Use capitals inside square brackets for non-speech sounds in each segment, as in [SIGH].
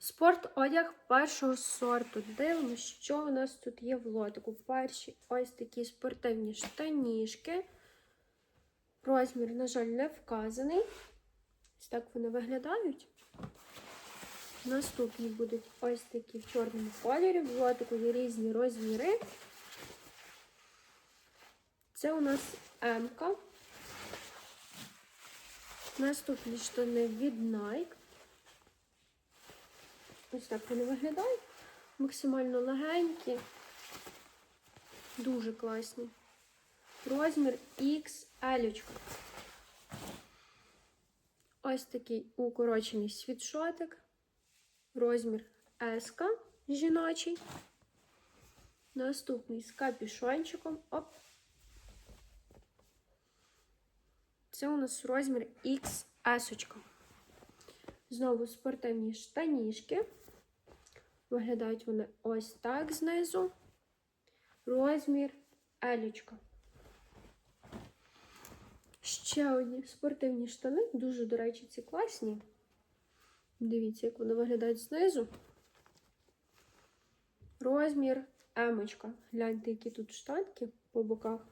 Спорт одяг першого сорту. Дивимося, що у нас тут є в лотику. Перші ось такі спортивні штаніжки. Розмір, на жаль, не вказаний. Ось так вони виглядають. Наступні будуть ось такі в чорному кольорі. В лотику є різні розміри. Це у нас М-ка. Наступні штани від Nike. Ось так вони виглядають. Максимально легенькі. Дуже класні. Розмір XL. Ось такий укорочений світшотик. Розмір S жіночий. Наступний з капюшончиком. Оп. Це у нас розмір XS. Знову спортивні штанішки. Виглядають вони ось так знизу. Розмір елічка. Ще одні спортивні штани. Дуже, до речі, ці класні. Дивіться, як вони виглядають знизу. Розмір емочка. Гляньте, які тут штанки по боках.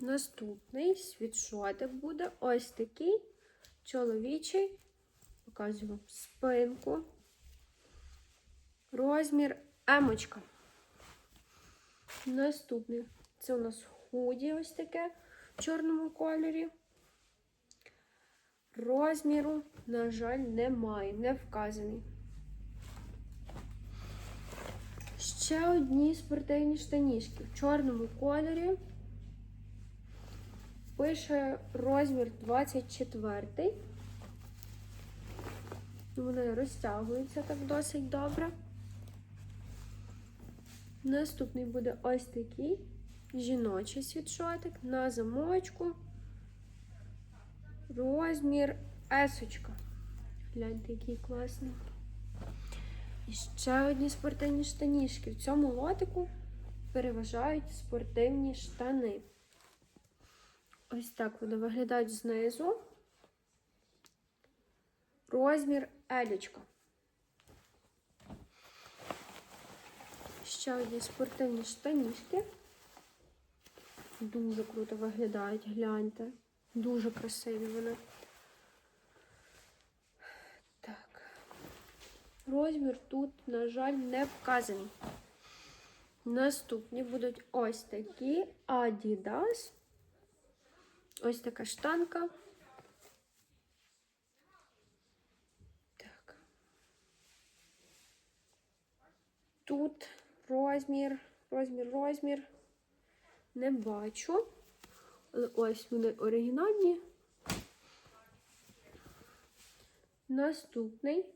Наступний світшотик буде ось такий чоловічий. Показую спинку. Розмір емочка. Наступний. Це у нас худі ось таке в чорному кольорі. Розміру, на жаль, немає, не вказаний. Ще одні спортивні штанішки в чорному кольорі. Пише розмір 24. Вони розтягуються так досить добре. Наступний буде ось такий жіночий світшотик на замочку. Розмір есочка. Гляньте, який класний. І ще одні спортивні штанішки. В цьому лотику переважають спортивні штани. Ось так вони виглядають знизу. Розмір елічка. Ще одні спортивні штанішки. Дуже круто виглядають, гляньте. Дуже красиві вони. Так. Розмір тут, на жаль, не вказаний. Наступні будуть ось такі Adidas. Ось така штанка. Так. Тут розмір, розмір, розмір. Не бачу. Але ось вони оригінальні. Наступний.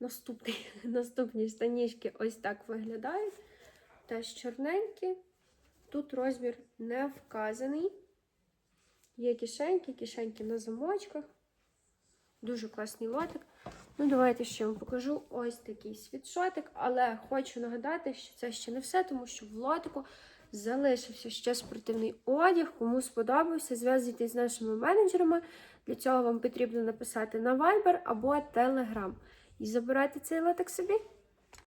Наступний. [LAUGHS] Наступні штанішки ось так виглядають. Теж чорненькі. Тут розмір не вказаний. Є кишеньки, кишеньки на замочках. Дуже класний лотик. Ну, давайте ще вам покажу ось такий світшотик, але хочу нагадати, що це ще не все, тому що в лотику залишився ще спортивний одяг. Кому сподобався, зв'язуйтесь з нашими менеджерами. Для цього вам потрібно написати на Viber або Telegram. І забирайте цей лотик собі.